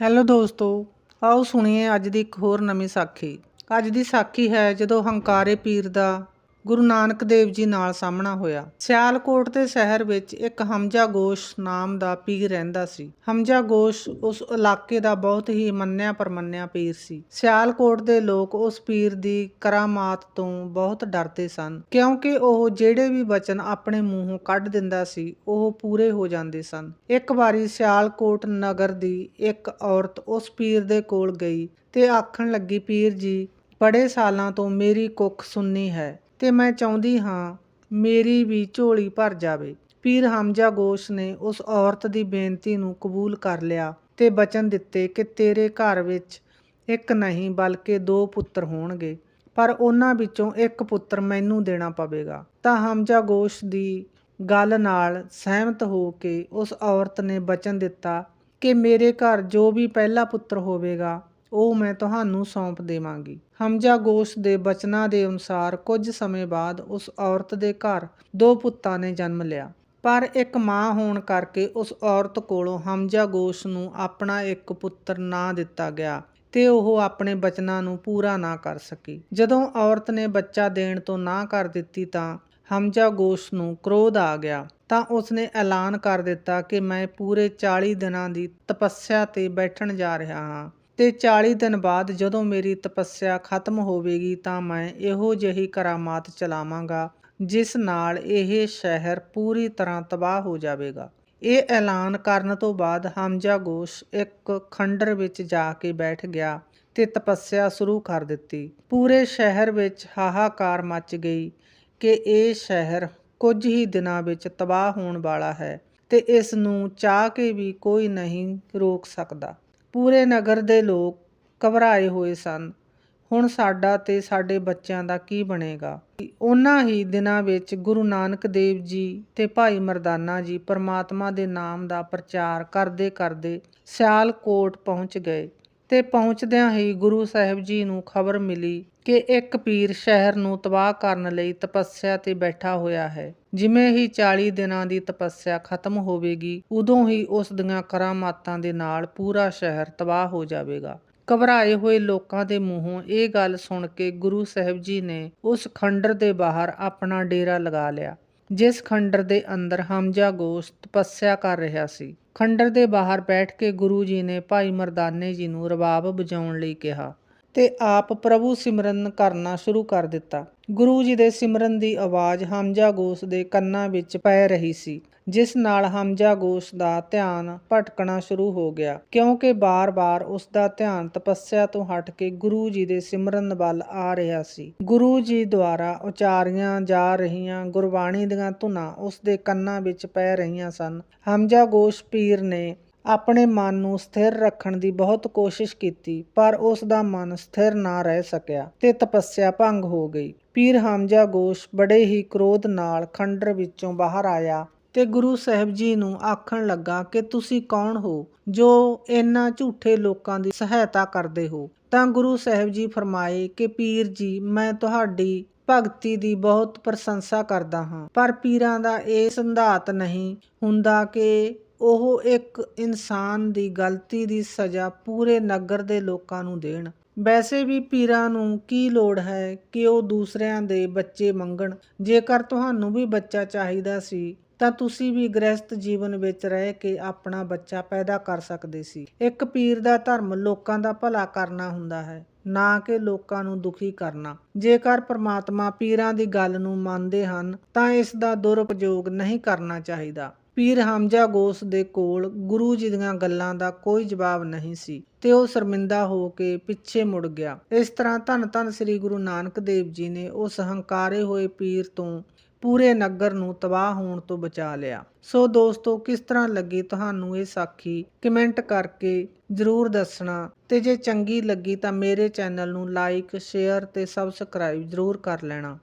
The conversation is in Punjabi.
ਹੈਲੋ ਦੋਸਤੋ, ਆਓ ਸੁਣੀਏ ਅੱਜ ਦੀ ਇੱਕ ਹੋਰ ਨਵੀਂ ਸਾਖੀ। ਅੱਜ ਦੀ ਸਾਖੀ ਹੈ ਜਦੋਂ ਹੰਕਾਰੇ ਪੀਰ ਦਾ ਗੁਰੂ ਨਾਨਕ ਦੇਵ ਜੀ ਨਾਲ ਸਾਹਮਣਾ ਹੋਇਆ। ਸਿਆਲਕੋਟ ਦੇ ਸ਼ਹਿਰ ਵਿੱਚ ਇੱਕ ਹਮਜਾ ਗੋਸ਼ ਨਾਮ ਦਾ ਪੀਰ ਰਹਿੰਦਾ ਸੀ। ਹਮਜਾ ਗੋਸ਼ ਉਸ ਇਲਾਕੇ ਦਾ ਬਹੁਤ ਹੀ ਮੰਨਿਆ ਪਰਮੰਨਿਆ ਪੀਰ ਸੀ। ਸਿਆਲਕੋਟ ਦੇ ਲੋਕ ਉਸ ਪੀਰ ਦੀ ਕਰਾਮਾਤ ਤੋਂ ਬਹੁਤ ਡਰਦੇ ਸਨ, ਕਿਉਂਕਿ ਉਹ ਜਿਹੜੇ ਵੀ ਬਚਨ ਆਪਣੇ ਮੂੰਹੋਂ ਕੱਢ ਦਿੰਦਾ ਸੀ, ਉਹ ਪੂਰੇ ਹੋ ਜਾਂਦੇ ਸਨ। ਇੱਕ ਵਾਰੀ ਸਿਆਲਕੋਟ ਨਗਰ ਦੀ ਇੱਕ ਔਰਤ ਉਸ ਪੀਰ ਦੇ ਕੋਲ ਗਈ ਤੇ ਆਖਣ ਲੱਗੀ, ਪੀਰ ਜੀ, ਬੜੇ ਸਾਲਾਂ ਤੋਂ ਮੇਰੀ ਕੁੱਖ ਸੁੰਨੀ ਹੈ। ਤੇ ਮੈਂ ਚਾਹੁੰਦੀ ਹਾਂ ਮੇਰੀ ਵੀ ਝੋਲੀ ਭਰ ਜਾਵੇ। ਪੀਰ ਹਮਜਾ ਗੋਸ਼ ਨੇ ਉਸ ਔਰਤ ਦੀ ਬੇਨਤੀ ਨੂੰ ਕਬੂਲ ਕਰ ਲਿਆ ਤੇ ਬਚਨ ਦਿੱਤੇ ਕਿ ਤੇਰੇ ਘਰ ਵਿੱਚ ਇੱਕ ਨਹੀਂ ਬਲਕਿ ਦੋ ਪੁੱਤਰ ਹੋਣਗੇ, ਪਰ ਉਹਨਾਂ ਵਿੱਚੋਂ ਇੱਕ ਪੁੱਤਰ ਮੈਨੂੰ ਦੇਣਾ ਪਵੇਗਾ। ਤਾਂ ਹਮਜਾ ਗੋਸ਼ ਦੀ ਗੱਲ ਨਾਲ ਸਹਿਮਤ ਹੋ ਕੇ ਉਸ ਔਰਤ ਨੇ ਬਚਨ ਦਿੱਤਾ ਕਿ ਮੇਰੇ ਘਰ ਜੋ ਵੀ ਪਹਿਲਾ ਪੁੱਤਰ ਹੋਵੇਗਾ ਉਹ ਮੈਂ ਤੁਹਾਨੂੰ ਸੌਂਪ ਦੇਵਾਂਗੀ। ਹਮਜਾ ਗੋਸ਼ ਦੇ ਬਚਨਾਂ ਦੇ ਅਨੁਸਾਰ ਕੁਝ ਸਮੇਂ ਬਾਅਦ ਉਸ ਔਰਤ ਦੇ ਘਰ ਦੋ ਪੁੱਤਾਂ ਨੇ ਜਨਮ ਲਿਆ। ਪਰ ਇੱਕ ਮਾਂ ਹੋਣ ਕਰਕੇ ਉਸ ਔਰਤ ਕੋਲੋਂ ਹਮਜਾ ਗੋਸ਼ ਨੂੰ ਆਪਣਾ ਇੱਕ ਪੁੱਤਰ ਨਾ ਦਿੱਤਾ ਗਿਆ ਤੇ ਉਹ ਆਪਣੇ ਬਚਨਾਂ ਨੂੰ ਪੂਰਾ ਨਾ ਕਰ ਸਕੀ। ਜਦੋਂ ਔਰਤ ਨੇ ਬੱਚਾ ਦੇਣ ਤੋਂ ਨਾ ਕਰ ਦਿੱਤੀ ਤਾਂ ਹਮਜਾ ਗੋਸ਼ ਨੂੰ ਕ੍ਰੋਧ ਆ ਗਿਆ। ਤਾਂ ਉਸਨੇ ਐਲਾਨ ਕਰ ਦਿੱਤਾ ਕਿ ਮੈਂ ਪੂਰੇ 40 ਦਿਨਾਂ ਦੀ ਤਪੱਸਿਆ ਤੇ ਬੈਠਣ ਜਾ ਰਿਹਾ ਹਾਂ। ਤੇ 40 ਦਿਨ ਬਾਅਦ ਜਦੋਂ ਮੇਰੀ ਤਪੱਸਿਆ ਖਤਮ ਹੋਵੇਗੀ ਤਾਂ ਮੈਂ ਇਹੋ ਜਿਹੀ ਕਰਾਮਾਤ ਚਲਾਵਾਂਗਾ, ਜਿਸ ਨਾਲ ਇਹ ਸ਼ਹਿਰ ਪੂਰੀ ਤਰ੍ਹਾਂ ਤਬਾਹ ਹੋ ਜਾਵੇਗਾ। ਇਹ ਐਲਾਨ ਕਰਨ ਤੋਂ ਬਾਅਦ ਹਮਜਾ ਗੋਸ਼ ਇੱਕ ਖੰਡਰ ਵਿੱਚ ਜਾ ਕੇ ਬੈਠ ਗਿਆ ਤੇ ਤਪੱਸਿਆ ਸ਼ੁਰੂ ਕਰ ਦਿੱਤੀ। ਪੂਰੇ ਸ਼ਹਿਰ ਵਿੱਚ ਹਾਹਾਕਾਰ ਮਚ ਗਈ ਕਿ ਇਹ ਸ਼ਹਿਰ ਕੁਝ ਹੀ ਦਿਨਾਂ ਵਿੱਚ ਤਬਾਹ ਹੋਣ ਵਾਲਾ ਹੈ ਤੇ ਇਸ ਨੂੰ ਚਾਹ ਕੇ ਵੀ ਕੋਈ ਨਹੀਂ ਰੋਕ ਸਕਦਾ। ਪੂਰੇ ਨਗਰ ਦੇ ਲੋਕ ਘਬਰਾਏ ਹੋਏ ਸਨ। ਹੁਣ ਸਾਡਾ ਤੇ ਸਾਡੇ ਬੱਚਿਆਂ ਦਾ ਕੀ ਬਣੇਗਾ? ਉਹਨਾਂ ਹੀ ਦਿਨਾਂ ਵਿੱਚ ਗੁਰੂ ਨਾਨਕ ਦੇਵ ਜੀ ਤੇ ਭਾਈ ਮਰਦਾਨਾ ਜੀ ਪਰਮਾਤਮਾ ਦੇ ਨਾਮ ਦਾ ਪ੍ਰਚਾਰ ਕਰਦੇ ਕਰਦੇ ਸਿਆਲਕੋਟ ਪਹੁੰਚ ਗਏ। ਤੇ ਪਹੁੰਚਦਿਆਂ ਹੀ ਗੁਰੂ ਸਾਹਿਬ ਜੀ ਨੂੰ ਖਬਰ ਮਿਲੀ ਕਿ ਇੱਕ ਪੀਰ ਸ਼ਹਿਰ ਨੂੰ ਤਬਾਹ ਕਰਨ ਲਈ ਤਪੱਸਿਆ ਤੇ ਬੈਠਾ ਹੋਇਆ ਹੈ। ਜਿਵੇਂ ਹੀ 40 ਦਿਨਾਂ ਦੀ ਤਪੱਸਿਆ ਖਤਮ ਹੋਵੇਗੀ, ਉਦੋਂ ਹੀ ਉਸ ਦੀਆਂ ਕਰਾਮਾਤਾਂ ਦੇ ਨਾਲ ਪੂਰਾ ਸ਼ਹਿਰ ਤਬਾਹ ਹੋ ਜਾਵੇਗਾ। ਘਬਰਾਏ ਹੋਏ ਲੋਕਾਂ ਦੇ ਮੂੰਹੋਂ ਇਹ ਗੱਲ ਸੁਣ ਕੇ ਗੁਰੂ ਸਾਹਿਬ ਜੀ ਨੇ ਉਸ ਖੰਡਰ ਦੇ ਬਾਹਰ ਆਪਣਾ ਡੇਰਾ ਲਗਾ ਲਿਆ। ਜਿਸ ਖੰਡਰ ਦੇ ਅੰਦਰ ਹਮਜਾ ਗੋਸ਼ ਤਪੱਸਿਆ ਕਰ ਰਿਹਾ ਸੀ। ਖੰਡਰ ਦੇ ਬਾਹਰ ਬੈਠ ਕੇ ਗੁਰੂ ਜੀ ਨੇ ਭਾਈ ਮਰਦਾਨੇ ਜੀ ਨੂੰ ਰਬਾਬ ਵਜਾਉਣ ਲਈ ਕਿਹਾ। ਤੇ ਆਪ ਪ੍ਰਭੂ ਸਿਮਰਨ ਕਰਨਾ ਸ਼ੁਰੂ ਕਰ ਦਿੱਤਾ। ਗੁਰੂ ਜੀ ਦੇ ਸਿਮਰਨ ਦੀ ਆਵਾਜ਼ ਹਮਜਾ ਗੋਸ਼ ਦੇ ਕੰਨਾਂ ਵਿੱਚ ਪੈ ਰਹੀ ਸੀ, ਜਿਸ ਨਾਲ ਹਮਜਾ ਗੋਸ਼ ਦਾ ਧਿਆਨ ਭਟਕਣਾ ਸ਼ੁਰੂ ਹੋ ਗਿਆ, ਕਿਉਂਕਿ ਬਾਰ-ਬਾਰ ਉਸ ਦਾ ਧਿਆਨ ਤਪੱਸਿਆ ਤੋਂ ਹਟ ਕੇ ਗੁਰੂ ਜੀ ਦੇ ਸਿਮਰਨ ਵੱਲ ਆ ਰਿਹਾ ਸੀ। ਗੁਰੂ ਜੀ ਦੁਆਰਾ ਉਚਾਰੀਆਂ ਜਾ ਰਹੀਆਂ ਗੁਰਬਾਣੀ ਦੀਆਂ ਧੁਨਾਂ ਉਸ ਦੇ ਕੰਨਾਂ ਵਿੱਚ ਪੈ ਰਹੀਆਂ ਸਨ। ਹਮਜਾ ਗੋਸ਼ ਪੀਰ ਨੇ ਆਪਣੇ ਮਨ ਨੂੰ ਸਥਿਰ ਰੱਖਣ ਦੀ ਬਹੁਤ ਕੋਸ਼ਿਸ਼ ਕੀਤੀ, ਪਰ ਉਸ ਦਾ ਮਨ ਸਥਿਰ ਨਾ ਰਹਿ ਸਕਿਆ ਤੇ ਤਪੱਸਿਆ ਭੰਗ ਹੋ ਗਈ। ਪੀਰ ਹਮਜਾ ਗੋਸ਼ ਬੜੇ ਹੀ ਕ੍ਰੋਧ ਨਾਲ ਖੰਡਰ ਵਿੱਚੋਂ ਬਾਹਰ ਆਇਆ ਤੇ ਗੁਰੂ ਸਾਹਿਬ ਜੀ ਨੂੰ ਆਖਣ ਲੱਗਾ ਕਿ ਤੁਸੀਂ ਕੌਣ ਹੋ, ਜੋ ਇਹਨਾਂ ਝੂਠੇ ਲੋਕਾਂ ਦੀ ਸਹਾਇਤਾ ਕਰਦੇ ਹੋ? ਤਾਂ ਗੁਰੂ ਸਾਹਿਬ ਜੀ ਫਰਮਾਏ ਕਿ ਪੀਰ ਜੀ, ਮੈਂ ਤੁਹਾਡੀ ਭਗਤੀ ਦੀ ਬਹੁਤ ਪ੍ਰਸ਼ੰਸਾ ਕਰਦਾ ਹਾਂ, ਪਰ ਪੀਰਾਂ ਦਾ ਇਹ ਸੰਧਾਤ ਨਹੀਂ ਹੁੰਦਾ ਕਿ ਉਹ ਇੱਕ ਇਨਸਾਨ ਦੀ ਗਲਤੀ ਦੀ ਸਜ਼ਾ ਪੂਰੇ ਨਗਰ ਦੇ ਲੋਕਾਂ ਨੂੰ ਦੇਣ। ਵੈਸੇ ਵੀ ਪੀਰਾਂ ਨੂੰ ਕੀ ਲੋੜ ਹੈ ਕਿ ਉਹ ਦੂਸਰਿਆਂ ਦੇ ਬੱਚੇ ਮੰਗਣ? ਜੇਕਰ ਤੁਹਾਨੂੰ ਵੀ ਬੱਚਾ ਚਾਹੀਦਾ ਸੀ, ਤਾਂ ਤੁਸੀਂ ਵੀ ਗ੍ਰਸਤ ਜੀਵਨ ਵਿੱਚ ਰਹਿ ਕੇ ਆਪਣਾ ਬੱਚਾ ਪੈਦਾ ਕਰ ਸਕਦੇ ਸੀ। ਇੱਕ ਪੀਰ ਦਾ ਧਰਮ ਲੋਕਾਂ ਦਾ ਭਲਾ ਕਰਨਾ ਹੁੰਦਾ ਹੈ, ਨਾ ਕਿ ਲੋਕਾਂ ਨੂੰ ਦੁਖੀ ਕਰਨਾ। ਜੇਕਰ ਪ੍ਰਮਾਤਮਾ ਪੀਰਾਂ ਦੀ ਗੱਲ ਨੂੰ ਮੰਨਦੇ ਹਨ, ਤਾਂ ਇਸ ਦਾ ਦੁਰਉਪਯੋਗ ਨਹੀਂ ਕਰਨਾ ਚਾਹੀਦਾ। ਪੀਰ ਹਮਜਾ ਗੋਸ ਦੇ ਕੋਲ ਗੁਰੂ ਜੀ ਦੀਆਂ ਗੱਲਾਂ ਦਾ ਕੋਈ ਜਵਾਬ ਨਹੀਂ ਸੀ ਤੇ ਉਹ ਸ਼ਰਮਿੰਦਾ ਹੋ ਕੇ ਪਿੱਛੇ ਮੁੜ ਗਿਆ। ਇਸ ਤਰ੍ਹਾਂ ਧੰਨ ਧੰਨ ਸ੍ਰੀ ਗੁਰੂ ਨਾਨਕ ਦੇਵ ਜੀ ਨੇ ਉਸ ਹੰਕਾਰੇ ਹੋਏ ਪੀਰ ਤੋਂ ਪੂਰੇ ਨਗਰ ਨੂੰ ਤਬਾਹ ਹੋਣ ਤੋਂ ਬਚਾ ਲਿਆ। ਸੋ ਦੋਸਤੋ, ਕਿਸ ਤਰ੍ਹਾਂ ਲੱਗੀ ਤੁਹਾਨੂੰ ਇਹ ਸਾਖੀ? ਕਮੈਂਟ ਕਰਕੇ ਜਰੂਰ ਦੱਸਣਾ ਤੇ ਜੇ ਚੰਗੀ ਲੱਗੀ ਤਾਂ ਮੇਰੇ ਚੈਨਲ ਨੂੰ ਲਾਈਕ, ਸ਼ੇਅਰ ਤੇ ਸਬਸਕ੍ਰਾਈਬ ਜਰੂਰ ਕਰ ਲੈਣਾ।